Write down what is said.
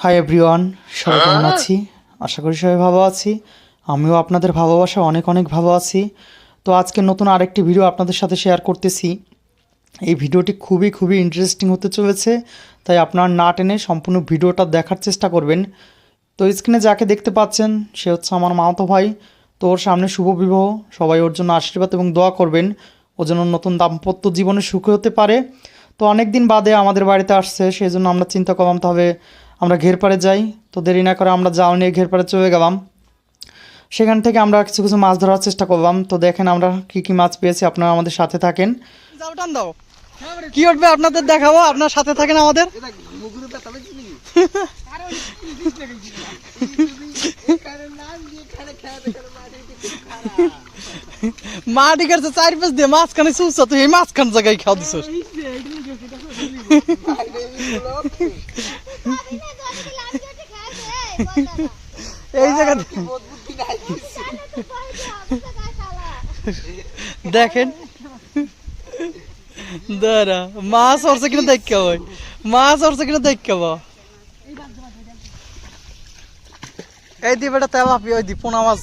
Hi everyone সবাই কেমন আছি? আশা করি সবাই ভালো আছি। আমিও আপনাদের ভালোবাসা অনেক অনেক ভালো আছি। তো আজকে নতুন আরেকটি ভিডিও আপনাদের সাথে শেয়ার করতেছি। এই ভিডিওটি খুবই খুবই ইন্টারেস্টিং হতে চলেছে। তাই আপনার না টেনে সম্পূর্ণ ভিডিওটা দেখার চেষ্টা করবেন। তো স্ক্রিনে যাকে দেখতে পাচ্ছেন সে হচ্ছে আমার মামাতো ভাই। তো ওর সামনে শুভ বিবাহ। সবাই ওর জন্য আশীর্বাদ এবং দোয়া করবেন। ও যেন নতুন দাম্পত্য জীবনে সুখী হতে পারে। তো অনেক দিন বাদে আমাদের বাড়িতে আসছে সেই জন্য আমরা চিন্তা করলাম তবে আমরা ঘেরপাড়ে যাই, তো দেরি না করে আমরা জাল নিয়ে ঘেরপাড়ে চলে গেলাম। সেখান থেকে আমরা কিছু কিছু মাছ ধরার চেষ্টা করলাম। তো দেখেন আমরা কি কি মাছ পেয়েছি, আপনারা আমাদের সাথে থাকেন। দাও। কি উঠবে আপনাদের দেখাবো? আপনার সাথে থাকেন আমাদের? মাটি দিয়ে মাঝখানে তুই মাঝখান জায়গায় খাওয়া এই জায়গা দেখেন। দাঁড়া মাছ অরছে কিনা দেখ ভাই মাছ অরছে কিনা দেখ বা এই দি বেটা তেলাপি ওই দি পোনা মাছ।